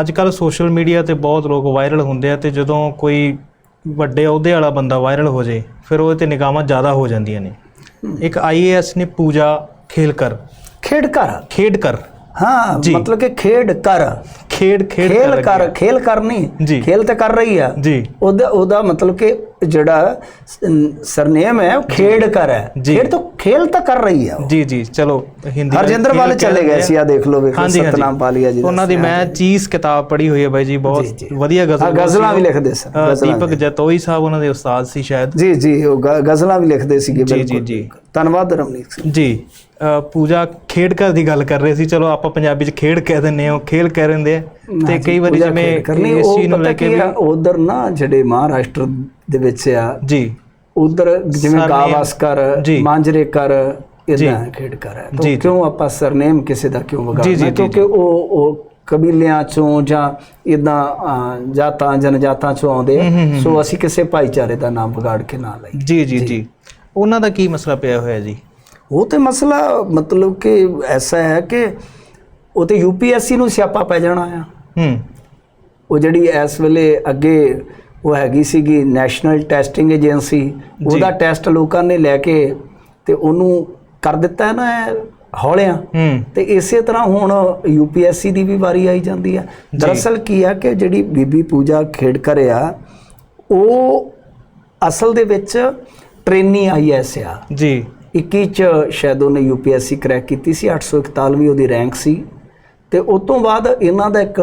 ਅੱਜ ਕੱਲ social media ਤੇ ਬਹੁਤ ਲੋਕ ਵਾਇਰਲ ਹੁੰਦੇ ਆ ਤੇ ਜਦੋਂ ਕੋਈ ਵੱਡੇ ਅਹੁਦੇ ਵਾਲਾ ਬੰਦਾ ਵਾਇਰਲ ਹੋ ਜੇ ਫਿਰ ਉਹਦੇ ਤੇ ਨਿਗਾਹਾਂ ਜ਼ਿਆਦਾ ਹੋ ਜਾਂਦੀਆਂ ਨੇ। ਇੱਕ ਆਈਏਐਸ ਨੇ ਪੂਜਾ ਖੇਲਕਰ। ਖੇਡ ਕਰ ਖੇਡਕਰ। ਹਾਂ। ਮਤਲਬ ਕਿ ਖੇਡ ਕਰ ਖੇਡ ਖੇਡ ਖੇਲ ਕਰ ਖੇਲ ਕਰ ਨਹੀਂ ਜੀ। ਖੇਲ ਤੇ ਕਰ ਰਹੀ ਆ। ਜੀ। ਉਹਦਾ ਉਹਦਾ ਮਤਲਬ ਕਿ ਜਿਹੜਾ ਸਰਨੇਮ ਹੈ ਉਹ ਖੇਡ ਕਰ ਹੈ। ਜੀ। ਖੇਡ ਤਾਂ ਖੇਲ ਤਾਂ ਕਰ ਰਹੀ ਆ। ਜੀ ਜੀ ਚਲੋ ਹਿੰਦੀ ਹਰਜਿੰਦਰ ਵਾਲੇ ਚਲੇ ਗਏ। ਸੀ ਆ ਦੇਖ ਲਓ ਵੇਖੋ। ਸਤਨਾਮ ਪਾਲੀਆ ਜੀ ਉਹਨਾਂ ਦੀ ਮੈਂ ਚੀਜ਼ ਕਿਤਾਬ ਪੜ੍ਹੀ ਹੋਈ ਹੈ ਬਾਈ ਜੀ ਬਹੁਤ ਵਧੀਆ ਗਜ਼ਲ। ਗਜ਼ਲਾਂ ਵੀ ਲਿਖਦੇ ਗਜ਼ਲਾਂ ਦੀਪਕ ਜਤੋਈ ਸਾਹਿਬ ਉਹਨਾਂ ਦੇ ਉਸਤਾਦ ਸੀ ਸ਼ਾਇਦ। ਜੀ ਜੀ ਉਹ ਗਜ਼ਲਾਂ ਵੀ ਲਿਖਦੇ ਸੀਗੇ ਜੀ, ਬਿਲਕੁਲ ਜੀ। ਧੰਨਵਾਦ ਰਮਨੀਕ ਸਿੰਘ। ਜੀ। ਪੂਜਾ ਖੇਡਕਰ ਦੀ ਗੱਲ ਕਰ ਰਹੇ ਸੀ। ਚਲੋ ਆਪਾਂ ਪੰਜਾਬੀ ਚ ਖੇਡ ਕਹਿ ਦਿੰਨੇ ਆ ਖੇਲ ਕਹਿ ਰਹਿੰਦੇ ਆ। ਤੇ ਕਈ ਵਾਰੀ ਜਿਵੇਂ ਖੇਡ ਇਸ ਚੀਜ਼ ਨੂੰ ਲੈ ਕੇ ਵੀ ਉਧਰ ਨਾ ਜਿਹੜੇ ਮਹਾਰਾਸ਼ਟਰ ਦੇ ਵਿੱਚ ਆ ਜੀ। ਉਧਰ ਜਿਵੇਂ ਜੀ। ਮਾਂਜਰੇਕਰ। ਇਦਾਂ ਖੇਡ ਕਰ ਹੈ ਤਾਂ। ਕਿਉਂ ਆਪਾਂ ਸਰਨੇਮ ਕਿਸੇ ਦਾ ਕਿਉਂ ਜੀ, ਕਿਉਂਕਿ ਉਹ ਉਹ ਕਬੀਲਿਆਂ ਚੋਂ ਜਾਂ ਇਦਾਂ ਜਾਤਾਂ ਜਨਜਾਤਾਂ ਚੋਂ ਆਉਂਦੇ। ਸੋ ਅਸੀਂ ਕਿਸੇ ਭਾਈਚਾਰੇ ਦਾ ਨਾਮ ਵਿਗਾੜ ਕੇ ਨਾ ਲਈ ਜੀ ਜੀ। ਜੀ। ਉਹਨਾਂ ਦਾ ਕੀ ਮਸਲਾ ਪਿਆ ਹੋਇਆ ਜੀ? ਉਹ ਤੇ ਮਸਲਾ ਮਤਲਬ ਕਿ ਐਸਾ ਹੈ ਕਿ ਉਹ ਤੇ ਯੂਪੀਐਸਸੀ ਨੂੰ ਸਿਆਪਾ ਪੈ ਜਾਣਾ ਆ। ਹੂੰ। ਉਹ ਜਿਹੜੀ ਇਸ ਵੇਲੇ ਅੱਗੇ ਉਹ ਹੈਗੀ ਸੀਗੀ ਨੈਸ਼ਨਲ ਟੈਸਟਿੰਗ ਏਜੰਸੀ ਉਹਦਾ ਟੈਸਟ ਲੋਕਾਂ ਨੇ ਲੈ ਕੇ ਤੇ ਉਹਨੂੰ ਕਰ ਦਿੱਤਾ ਨਾ ਹੌਲਿਆਂ। ਤੇ ਇਸੇ ਤਰ੍ਹਾਂ ਹੁਣ ਯੂਪੀਐਸਸੀ ਦੀ ਵੀ ਵਾਰੀ ਆਈ ਜਾਂਦੀ ਹੈ। ਦਰਅਸਲ ਕੀ ਹੈ ਕਿ ਜਿਹੜੀ ਬੀਬੀ ਪੂਜਾ ਖੇਡਕਰ ਆ ਉਹ ਅਸਲ ਦੇ ਵਿੱਚ ਟ੍ਰੇਨੀ ਆਈਐਸ ਆ। ਜੀ। 21 ਚ ਸ਼ਾਇਦ ਉਹਨੇ ਯੂਪੀਐਸਸੀ ਕਰੈਕ ਕੀਤੀ ਸੀ 841 ਉਹਦੀ ਰੈਂਕ ਸੀ। ਤੇ ਉਸ ਤੋਂ ਬਾਅਦ ਇਹਨਾਂ ਦਾ ਇੱਕ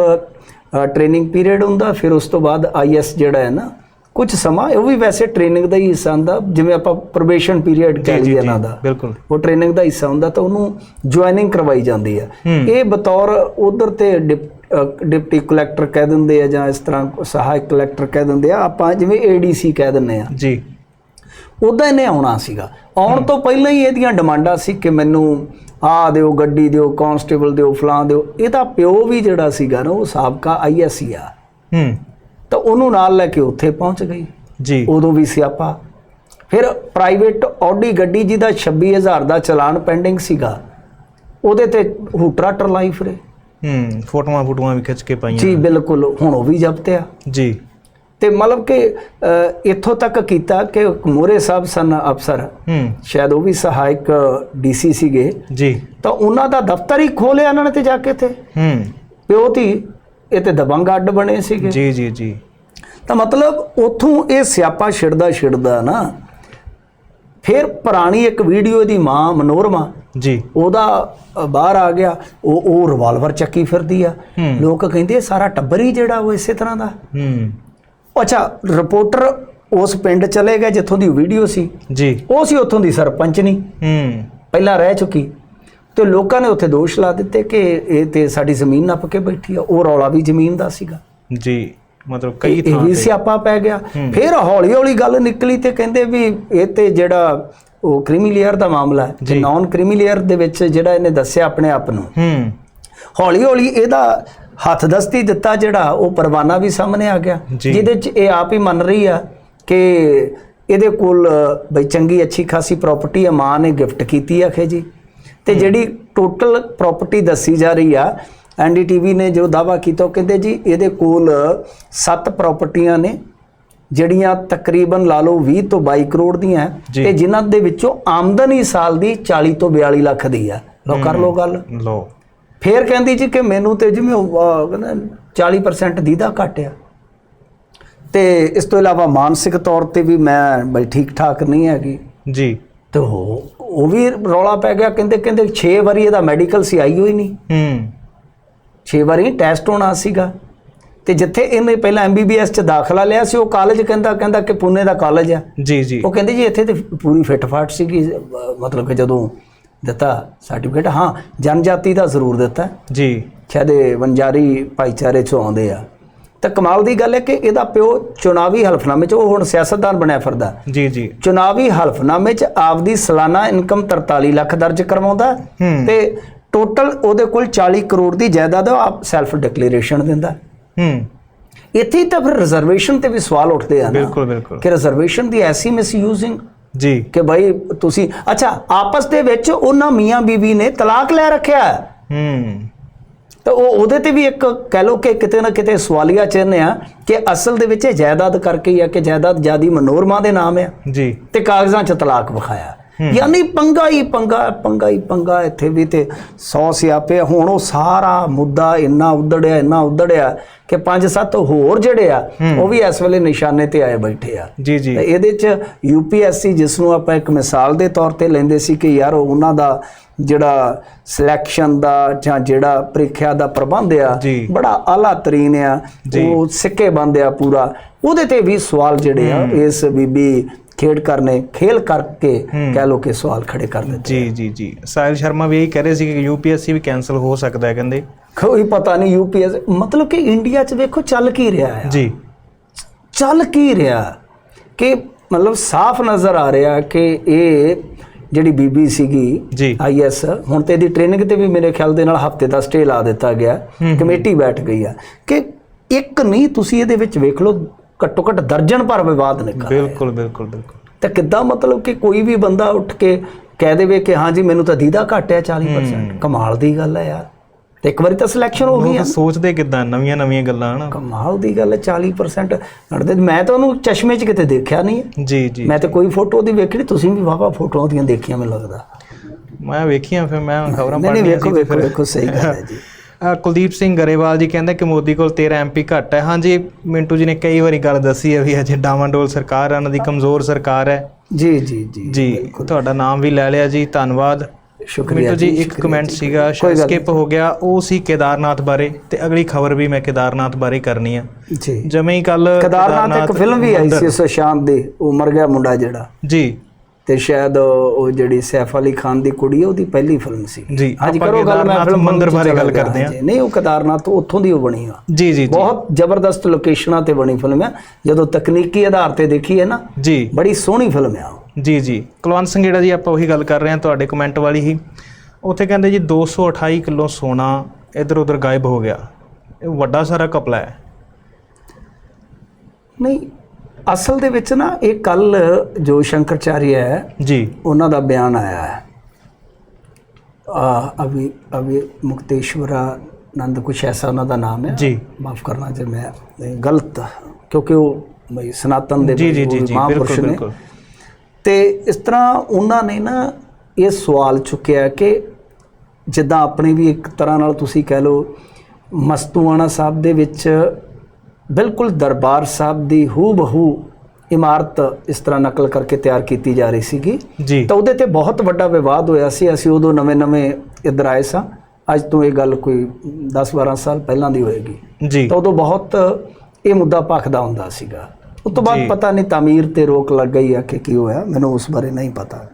ਟ੍ਰੇਨਿੰਗ ਪੀਰੀਅਡ ਹੁੰਦਾ ਫਿਰ ਉਸ ਤੋਂ ਬਾਅਦ ਆਈਐਸ ਜਿਹੜਾ ਹੈ ਨਾ ਕੁਝ ਸਮਾਂ ਉਹ ਵੀ ਵੈਸੇ ਟ੍ਰੇਨਿੰਗ ਦਾ ਹੀ ਹਿੱਸਾ ਹੁੰਦਾ ਜਿਵੇਂ ਆਪਾਂ ਪ੍ਰੋਬੇਸ਼ਨ ਪੀਰੀਅਡ ਕਹਿ ਲਈਏ ਇਹਨਾਂ ਦਾ। ਬਿਲਕੁਲ। ਉਹ ਟ੍ਰੇਨਿੰਗ ਦਾ ਹਿੱਸਾ ਹੁੰਦਾ ਤਾਂ ਉਹਨੂੰ ਜੁਆਇਨਿੰਗ ਕਰਵਾਈ ਜਾਂਦੀ ਹੈ। ਇਹ ਬਤੌਰ ਉਧਰ ਤੇ ਡਿਪਟੀ ਕਲੈਕਟਰ ਕਹਿ ਦਿੰਦੇ ਆ ਜਾਂ ਇਸ ਤਰ੍ਹਾਂ ਸਹਾਇਕ ਕਲੈਕਟਰ ਕਹਿ ਦਿੰਦੇ ਆ ਆਪਾਂ ਜਿਵੇਂ ਏਡੀਸੀ ਕਹਿ ਦਿੰਦੇ ਆ। ਜੀ। ਉਦਾਂ ਇਹਨੇ ਆਉਣਾ ਸੀਗਾ। ਆਉਣ ਤੋਂ ਪਹਿਲਾਂ ਹੀ ਇਹਦੀਆਂ ਡਿਮਾਂਡਾਂ ਸੀ ਕਿ ਮੈਨੂੰ ਆਹ ਦਿਓ ਗੱਡੀ ਦਿਓ ਕਾਂਸਟੇਬਲ ਦਿਓ ਫਲਾਂ ਦਿਓ। ਇਹਦਾ ਪਿਓ ਵੀ ਜਿਹੜਾ ਸੀਗਾ ਨਾ ਉਹ ਸਾਬਕਾ ਆਈਐਸਸੀ ਆ। ਹੂੰ। ਤਾਂ ਉਹਨੂੰ ਨਾਲ ਲੈ ਕੇ ਉੱਥੇ ਪਹੁੰਚ ਗਈ। ਜੀ। ਉਦੋਂ ਵੀ ਸਿਆਪਾ। ਫਿਰ ਪ੍ਰਾਈਵੇਟ ਆਡੀ ਗੱਡੀ ਜਿਹਦਾ 26000 ਦਾ ਚਲਾਨ ਪੈਂਡਿੰਗ ਸੀਗਾ ਉਹਦੇ ਤੇ ਹੂਟਰਾ ਟਰਲਾਈ ਫਿਰੇ। ਹੂੰ ਫੋਟੋਆਂ ਫੋਟੋਆਂ ਵੀ ਖਿੱਚ ਕੇ ਪਾਈਆਂ। ਜੀ ਬਿਲਕੁਲ। ਹੁਣ ਉਹ ਵੀ ਜ਼ਬਤ ਆ। ਜੀ। ਤੇ ਮਤਲਬ ਕਿ ਇੱਥੋਂ ਤੱਕ ਕੀਤਾ ਕਿ ਮੋਰੇ ਸਾਹਿਬ ਸਨ ਅਫਸਰ। ਹੂੰ। ਸ਼ਾਇਦ ਉਹ ਵੀ ਸਹਾਇਕ ਡੀਸੀ ਸੀਗੇ। ਜੀ। ਤਾਂ ਉਹਨਾਂ ਦਾ ਦਫ਼ਤਰ ਹੀ ਖੋਲਿਆ ਇਹਨਾਂ ਨੇ ਤੇ ਜਾ ਕੇ ਤੇ ਹੂੰ। ਪਿਓ ਧੀ ਇਹ ਤੇ ਦਬੰਗ ਅੱਡ ਬਣੇ ਸੀਗੇ। ਜੀ ਜੀ ਜੀ। ਤਾਂ ਮਤਲਬ ਉਥੋਂ ਇਹ ਸਿਆਪਾ ਛਿੜਦਾ ਛਿੜਦਾ ਨਾ ਫਿਰ ਪੁਰਾਣੀ ਇੱਕ ਵੀਡੀਓ ਦੀ ਮਾਂ ਮਨੋਰਮਾ ਜੀ। ਉਹਦਾ ਬਾਹਰ ਆ ਗਿਆ। ਉਹ ਉਹ ਰਿਵਾਲਵਰ ਚੱਕੀ ਫਿਰਦੀ ਆ। ਲੋਕ ਕਹਿੰਦੇ ਸਾਰਾ ਟੱਬਰ ਹੀ ਜਿਹੜਾ ਉਹ ਇਸੇ ਤਰ੍ਹਾਂ ਦਾ। ਹੂੰ। ਅੱਛਾ ਰਿਪੋਰਟਰ ਉਸ ਪਿੰਡ ਚਲੇ ਗਏ ਜਿੱਥੋਂ ਦੀ ਵੀਡੀਓ ਸੀ। ਜੀ। ਉਹ ਸੀ ਉੱਥੋਂ ਦੀ ਸਰਪੰਚ ਨਹੀਂ ਹੂੰ। ਪਹਿਲਾਂ ਰਹਿ ਚੁੱਕੀ। ਤੇ ਲੋਕਾਂ ਨੇ ਉੱਥੇ ਦੋਸ਼ ਲਾ ਦਿੱਤੇ ਕਿ ਇਹ ਤੇ ਸਾਡੀ ਜ਼ਮੀਨ ਨੱਪ ਕੇ ਬੈਠੀ ਆ। ਉਹ ਰੌਲਾ ਵੀ ਜ਼ਮੀਨ ਦਾ ਸੀਗਾ। ਜੀ ਮਤਲਬ ਕਈ ਇਹ ਥਾਂ ਤੇ। ਸਿਆਪਾ ਪੈ ਗਿਆ। ਫਿਰ ਹੌਲੀ ਹੌਲੀ ਗੱਲ ਨਿਕਲੀ ਤੇ ਕਹਿੰਦੇ ਵੀ ਇਹ ਤੇ ਜਿਹੜਾ ਉਹ ਕ੍ਰਿਮੀਲੀਅਰ ਦਾ ਮਾਮਲਾ ਹੈ ਜੀ। ਨਾਨ ਕ੍ਰਿਮੀਲੀਅਰ ਦੇ ਵਿੱਚ ਜਿਹੜਾ ਇਹਨੇ ਦੱਸਿਆ ਆਪਣੇ ਆਪ ਨੂੰ। ਹੂੰ। ਹੌਲੀ ਹੌਲੀ ਇਹਦਾ ਹੱਥ ਦਸਤੀ ਦਿੱਤਾ ਜਿਹੜਾ ਉਹ ਪਰਵਾਨਾ ਵੀ ਸਾਹਮਣੇ ਆ ਗਿਆ। ਜਿਹਦੇ ਚ ਇਹ ਆਪ ਹੀ ਮੰਨ ਰਹੀ ਆ ਕਿ ਇਹਦੇ ਕੋਲ ਬਈ ਚੰਗੀ ਅੱਛੀ ਖਾਸੀ ਪ੍ਰਾਪਰਟੀ ਆ ਮਾਂ ਨੇ ਗਿਫਟ ਕੀਤੀ ਆ ਖੇ ਜੀ। ਤੇ ਜਿਹੜੀ ਟੋਟਲ ਪ੍ਰਾਪਰਟੀ ਦੱਸੀ ਜਾ ਰਹੀ ਆ ਐਨਡੀਟੀਵੀ ਨੇ ਜੋ ਦਾਵਾ ਕੀਤਾ ਉਹ ਕਹਿੰਦੇ ਜੀ ਇਹਦੇ ਕੋਲ 7 ਪ੍ਰਾਪਰਟੀਆਂ ਨੇ ਜਿਹੜੀਆਂ ਤਕਰੀਬਨ ਲਾ ਲਓ 20 ਤੋਂ 22 ਕਰੋੜ ਦੀਆਂ। ਤੇ ਜਿਨ੍ਹਾਂ ਦੇ ਵਿੱਚੋਂ ਆਮਦਨੀ ਸਾਲ ਦੀ 40 ਤੋਂ 42 ਲੱਖ ਦੀ ਆ। ਲੋ ਕਰ ਲੋ ਗੱਲ। ਲੋ ਫੇਰ ਕਹਿੰਦੀ ਜੀ ਕਿ ਮੈਨੂੰ ਤੇ ਜਿਵੇਂ ਕਹਿੰਦਾ 40% ਦੀਦਾ ਘਟਿਆ। ਤੇ ਇਸ ਤੋਂ ਇਲਾਵਾ ਮਾਨਸਿਕ ਤੌਰ ਤੇ ਵੀ ਮੈਂ ਬਈ ਠੀਕ ਠਾਕ ਨਹੀਂ ਹੈਗੀ। ਜੀ। ਤੇ ਉਹ ਉਹ ਵੀ ਰੌਲਾ ਪੈ ਗਿਆ। ਕਹਿੰਦੇ ਕਹਿੰਦੇ 6 ਵਾਰੀ ਇਹਦਾ ਮੈਡੀਕਲ ਸੀ ਆਈ ਹੋਈ ਨਹੀਂ। ਹੂੰ। 6 ਵਾਰੀ ਟੈਸਟ ਹੋਣਾ ਸੀਗਾ। ਤੇ ਜਿੱਥੇ ਇਹਨੇ ਪਹਿਲਾਂ ਐਮਬੀਬੀਐਸ ਚ ਦਾਖਲਾ ਲਿਆ ਸੀ ਉਹ ਕਾਲਜ ਕਹਿੰਦਾ ਕਹਿੰਦਾ ਕਿ ਪੁਨੇ ਦਾ ਕਾਲਜ ਆ। ਜੀ ਜੀ। ਉਹ ਕਹਿੰਦੇ ਜੀ ਇੱਥੇ ਤੇ ਪੂਰੀ ਫਿੱਟ ਫਾਟ ਸੀਗੀ ਮਤਲਬ ਕਿ ਜਦੋਂ ਦਿੱਤਾ ਸਰਟੀਫਿਕੇਟ ਹਾਂ ਜਨਜਾਤੀ ਦਾ ਜ਼ਰੂਰ ਦਿੱਤਾ। ਜੀ। ਸ਼ਾਇਦ ਇਹ ਵਣਜਾਰੀ ਭਾਈਚਾਰੇ ਚੋਂ ਆਉਂਦੇ ਆ। ਤਾਂ ਕਮਾਲ ਦੀ ਗੱਲ ਹੈ ਕਿ ਇਹਦਾ ਪਿਓ ਚੁਣਾਵੀ ਹਲਫਨਾਮੇ 'ਚ ਉਹ ਹੁਣ ਸਿਆਸਤਦਾਨ ਬਣਿਆ ਫਿਰਦਾ। ਜੀ ਜੀ। ਚੁਣਾਵੀ ਹਲਫਨਾਮੇ 'ਚ ਆਪਦੀ ਸਾਲਾਨਾ ਇਨਕਮ 43 ਲੱਖ ਦਰਜ ਕਰਵਾਉਂਦਾ। ਤੇ ਟੋਟਲ ਉਹਦੇ ਕੋਲ 40 ਕਰੋੜ ਦੀ ਜਾਇਦਾਦ ਆ, ਉਹ ਆਪ ਸੈਲਫ ਡਿਕਲੇਰੇਸ਼ਨ ਦਿੰਦਾ। ਹੂੰ। ਇੱਥੇ ਤਾਂ ਫਿਰ ਰਿਜ਼ਰਵੇਸ਼ਨ ਤੇ ਵੀ ਸਵਾਲ ਉੱਠਦੇ ਆ ਨਾ। ਬਿਲਕੁਲ ਬਿਲਕੁਲ। ਕਿ ਰਿਜ਼ਰਵੇਸ਼ਨ ਦੀ ਐਸੀ ਮਿਸਯੂਜ਼ਿੰਗ ਜੀ। ਕਿ ਭਾਈ ਤੁਸੀਂ ਅੱਛਾ ਆਪਸ ਦੇ ਵਿੱਚ ਉਹਨਾਂ ਮੀਆਂ ਬੀਵੀ ਨੇ ਤਲਾਕ ਲੈ ਰੱਖਿਆ ਹੈ। ਤਾਂ ਉਹ ਉਹਦੇ ਤੇ ਵੀ ਇੱਕ ਕਹਿ ਲੋ ਕਿ ਕਿਤੇ ਨਾ ਕਿਤੇ ਸਵਾਲੀਆ ਚਿੰਨ੍ਹ ਆ ਕਿ ਅਸਲ ਦੇ ਵਿੱਚ ਇਹ ਜਾਇਦਾਦ ਕਰਕੇ ਹੀ ਆ ਕਿ ਜਾਇਦਾਦ ਜਿਆਦੀ ਮਨੋਰਮਾ ਦੇ ਨਾਮ ਆ। ਜੀ। ਤੇ ਕਾਗਜ਼ਾਂ 'ਚ ਤਲਾਕ ਵਿਖਾਇਆ। ਯਾਨੀ ਪੰਗਾ ਹੀ ਪੰਗਾ ਪੰਗਾ ਹੀ ਪੰਗਾ ਇੱਥੇ ਵੀ ਤੇ 100 ਸਿਆਪੇ। ਹੁਣ ਉਹ ਸਾਰਾ ਮੁੱਦਾ ਇੰਨਾ ਉਧੜਿਆ ਇੰਨਾ ਉਧੜਿਆ ਕਿ ਪੰਜ ਸੱਤ ਹੋਰ ਜਿਹੜੇ ਆ ਉਹ ਵੀ ਇਸ ਵੇਲੇ ਨਿਸ਼ਾਨੇ ਤੇ ਆਏ ਬੈਠੇ ਆ। ਜੀ ਜੀ। ਤੇ ਇਹਦੇ ਚ ਯੂਪੀਐਸਸੀ ਜਿਸ ਨੂੰ ਆਪਾਂ ਇੱਕ ਮਿਸਾਲ ਦੇ ਤੌਰ ਤੇ ਲੈਂਦੇ ਸੀ ਕਿ ਯਾਰ ਉਹਨਾਂ ਦਾ ਜਿਹੜਾ ਸਿਲੈਕਸ਼ਨ ਦਾ ਜਾਂ ਜਿਹੜਾ ਪ੍ਰੀਖਿਆ ਦਾ ਪ੍ਰਬੰਧ ਆ। ਬੜਾ ਆਲਾ ਤਰੀਨ ਆ। ਉਹ ਸਿੱਕੇ ਬੰਦ ਆ ਪੂਰਾ। ਉਹਦੇ ਤੇ ਵੀ ਸਵਾਲ ਜਿਹੜੇ ਆ ਇਸ ਬੀਬੀ ਖੇਡ ਕਰਨੇ ਖੇਲ ਕਰਕੇ ਕਹਿ ਲੋ ਕਿ ਸਵਾਲ ਖੜੇ ਕਰ ਦਿੱਤੇ ਜੀ ਜੀ ਜੀ। ਸਾਹਿਲ ਸ਼ਰਮਾ ਵੀ ਇਹੀ ਕਹਿ ਰਹੇ ਸੀ ਕਿ ਯੂਪੀਐਸਸੀ ਵੀ ਕੈਨਸਲ ਹੋ ਸਕਦਾ ਹੈ ਕਹਿੰਦੇ। ਕੋਈ ਪਤਾ ਨਹੀਂ ਯੂਪੀਐਸ ਮਤਲਬ ਕਿ ਇੰਡੀਆ 'ਚ ਵੇਖੋ ਚੱਲ ਕੀ ਰਿਹਾ ਆ। ਜੀ। ਚੱਲ ਕੀ ਰਿਹਾ? ਕਿ ਮਤਲਬ ਸਾਫ਼ ਨਜ਼ਰ ਆ ਰਿਹਾ ਕਿ ਇਹ ਜਿਹੜੀ ਬੀਬੀ ਸੀਗੀ ਜੀ। ਆਈਐਸ ਹੁਣ ਤੇ ਇਹਦੀ ਟ੍ਰੇਨਿੰਗ ਤੇ ਵੀ ਮੇਰੇ ਖਿਆਲ ਦੇ ਨਾਲ ਹਫ਼ਤੇ ਦਾ ਸਟੇ ਲਾ ਦਿੱਤਾ ਗਿਆ। ਕਮੇਟੀ ਬੈਠ ਗਈ ਆ। ਕਿ ਇੱਕ ਨਹੀਂ ਤੁਸੀਂ ਇਹਦੇ ਵਿੱਚ ਵੇਖ ਲਓ ਘੱਟੋ ਘੱਟ ਦਰਜਨ ਭਰ ਵਿਵਾਦ ਨਿਕਲ ਆਏ। ਬਿਲਕੁਲ ਬਿਲਕੁਲ ਬਿਲਕੁਲ। ਤਾਂ ਕਿੱਦਾਂ ਮਤਲਬ ਕਿ ਕੋਈ ਵੀ ਬੰਦਾ ਉੱਠ ਕੇ ਕਹਿ ਦੇਵੇ ਕਿ ਹਾਂ ਜੀ ਮੈਨੂੰ ਤਾਂ ਦੀਦਾ ਘੱਟ ਹੈ 40% ਕਮਾਲ ਦੀ ਗੱਲ ਹੈ ਯਾਰ। ਤੇ ਇੱਕ ਵਾਰੀ ਤਾਂ ਸਿਲੈਕਸ਼ਨ ਹੋ ਗਈ ਲੋਕ ਸੋਚਦੇ ਕਿਦਾਂ ਨਵੀਆਂ ਨਵੀਆਂ ਗੱਲਾਂ ਹਨਾ। ਕਮਾਲ ਦੀ ਗੱਲ ਹੈ 40% ਨੜਦੇ। ਮੈਂ ਤਾਂ ਉਹਨੂੰ ਚਸ਼ਮੇ 'ਚ ਕਿਤੇ ਦੇਖਿਆ ਨਹੀਂ ਹੈ। ਜੀ ਜੀ ਮੈਂ ਤਾਂ ਕੋਈ ਫੋਟੋ ਉਹਦੀ ਵੇਖੀ ਨਹੀਂ ਤੁਸੀਂ ਵੀ ਵਾਵਾ ਫੋਟੋਆਂ ਉਹਦੀਆਂ ਦੇਖੀਆਂ ਮੈਨੂੰ ਲੱਗਦਾ। ਮੈਂ ਵੇਖੀਆਂ ਫਿਰ ਮੈਂ ਖਬਰਾਂ ਨਹੀਂ ਨਹੀਂ ਪੜ੍ਹਨੀਆਂ ਵੇਖੋ ਸੀ ਵੇਖੋ ਸਹੀ ਗੱਲ ਹੈ ਜੀ। ਕੁਲਦੀਪ ਸਿੰਘ ਗਰੇਵਾਲ ਜੀ ਕਹਿੰਦੇ ਕਿ ਮੋਦੀ ਕੋਲ 13 ਐਮਪੀ ਘੱਟ ਹੈ। ਹਾਂਜੀ ਮਿੰਟੂ ਜੀ ਨੇ ਕਈ ਵਾਰੀ ਗੱਲ ਦੱਸੀ ਹੈ ਵੀ ਅਜੇ ਡਾਵਾਂਡੋਲ ਸਰਕਾਰ ਹੈ ਉਹਨਾਂ ਦੀ ਕਮਜ਼ੋਰ ਸਰਕਾਰ ਹੈ। ਜੀ ਜੀ ਜੀ ਜੀ ਤੁਹਾਡਾ ਨਾਮ ਵੀ ਲੈ ਲਿਆ ਜੀ ਧੰਨਵਾਦ। ਸ਼ੁਕਰੀਆ ਮਿੰਟੂ ਜੀ ਇੱਕ ਕਮੈਂਟ ਸੀਗਾ ਸਕਿਪ ਹੋ ਗਿਆ ਉਹ ਸੀ ਕੇਦਾਰਨਾਥ ਬਾਰੇ ਤੇ ਅਗਲੀ ਖਬਰ ਵੀ ਮੈਂ ਕੇਦਾਰਨਾਥ ਬਾਰੇ ਕਰਨੀ ਆ ਜੀ। ਜਮੇ ਹੀ ਕੱਲ ਕੇਦਾਰਨਾਥ ਇੱਕ ਫਿਲਮ ਵੀ ਆਈ ਸੀ ਸੁਸ਼ਾਂਤ ਦੀ ਉਹ ਮਰ ਗਿਆ ਮੁੰਡਾ ਜਿਹੜਾ। ਜੀ। ਤੇ ਸ਼ਾਇਦ ਉਹ ਜਿਹੜੀ ਸੈਫ ਅਲੀ ਖਾਨ ਦੀ ਕੁੜੀ ਹੈ ਉਹਦੀ ਪਹਿਲੀ ਫਿਲਮ ਸੀ। ਜੀ ਅੱਜ ਕਰੋ ਗੱਲ ਮੈਂ ਫਿਲਮ ਮੰਦਿਰ ਬਾਰੇ ਗੱਲ ਕਰਦੇ ਹਾਂਜੀ। ਨਹੀਂ ਉਹ ਕੇਦਾਰਨਾਥ ਉੱਥੋਂ ਦੀ ਉਹ ਬਣੀ ਆ। ਜੀ ਜੀ ਬਹੁਤ ਜ਼ਬਰਦਸਤ ਲੋਕੇਸ਼ਨਾਂ ਤੇ ਬਣੀ ਫਿਲਮ ਹੈ ਜਦੋਂ ਤਕਨੀਕੀ ਆਧਾਰ ਤੇ ਦੇਖੀ ਹੈ ਨਾ ਜੀ। ਬੜੀ ਸੋਹਣੀ ਫਿਲਮ ਆ ਉਹ। ਜੀ ਜੀ। ਕੁਲਵੰਤ ਸੰਘੇੜਾ ਜੀ ਆਪਾਂ ਉਹੀ ਗੱਲ ਕਰ ਰਹੇ ਹਾਂ ਤੁਹਾਡੇ ਕਮੈਂਟ ਵਾਲੀ ਹੀ। ਉੱਥੇ ਕਹਿੰਦੇ ਜੀ 228 ਕਿਲੋ ਸੋਨਾ ਇਧਰ ਉਧਰ ਗਾਇਬ ਹੋ ਗਿਆ। ਇਹ ਵੱਡਾ ਸਾਰਾ ਕਪਲਾ ਹੈ। ਨਹੀਂ ਅਸਲ ਦੇ ਵਿੱਚ ਨਾ ਇਹ ਕੱਲ ਜੋ ਸ਼ੰਕਰਚਾਰਿਆ ਹੈ ਜੀ। ਉਹਨਾਂ ਦਾ ਬਿਆਨ ਆਇਆ ਹੈ। ਆ ਅਭੀ ਅਭੀ ਮੁਕਤੇਸ਼ਵਰਾ ਨੰਦ ਕੁਛ ਐਸਾ ਉਹਨਾਂ ਦਾ ਨਾਮ ਹੈ। ਜੀ। ਮਾਫ ਕਰਨਾ ਜੇ ਮੈਂ ਗਲਤ ਕਿਉਂਕਿ ਉਹ ਬਈ ਸਨਾਤਨ ਦੇ ਜੀ ਜੀ ਜੀ ਮਹਾਂਪੁਰਸ਼ ਬਿਲਕੁਲ ਨੇ। ਬਿਲਕੁਲ। ਤੇ ਇਸ ਤਰ੍ਹਾਂ ਉਹਨਾਂ ਨੇ ਨਾ ਇਹ ਸਵਾਲ ਚੁੱਕਿਆ ਕਿ ਜਿੱਦਾਂ ਆਪਣੀ ਵੀ ਇੱਕ ਤਰ੍ਹਾਂ ਨਾਲ ਤੁਸੀਂ ਕਹਿ ਲਓ ਮਸਤੂਆਣਾ ਸਾਹਿਬ ਦੇ ਵਿੱਚ ਬਿਲਕੁਲ ਦਰਬਾਰ ਸਾਹਿਬ ਦੀ ਹੂ ਬਹੂ ਇਮਾਰਤ ਇਸ ਤਰ੍ਹਾਂ ਨਕਲ ਕਰਕੇ ਤਿਆਰ ਕੀਤੀ ਜਾ ਰਹੀ ਸੀਗੀ। ਤਾਂ ਉਹਦੇ ਤੇ ਬਹੁਤ ਵੱਡਾ ਵਿਵਾਦ ਹੋਇਆ ਸੀ। ਅਸੀਂ ਉਦੋਂ ਨਵੇਂ-ਨਵੇਂ ਇੱਧਰ ਆਏ ਸਾਂ। ਅੱਜ ਤੋਂ ਇਹ ਗੱਲ ਕੋਈ 10-12 ਸਾਲ ਪਹਿਲਾਂ ਦੀ ਹੋਏਗੀ। ਜੀ। ਤਾਂ ਉਦੋਂ ਬਹੁਤ ਇਹ ਮੁੱਦਾ ਭਖਦਾ ਹੁੰਦਾ ਸੀਗਾ। ਉਸ ਤੋਂ ਬਾਅਦ। ਪਤਾ ਨਹੀਂ ਤਾਮੀਰ ਤੇ ਰੋਕ ਲੱਗ ਗਈ ਆ ਕਿ ਕੀ ਹੋਇਆ। ਮੈਨੂੰ ਉਸ ਬਾਰੇ ਨਹੀਂ ਪਤਾ।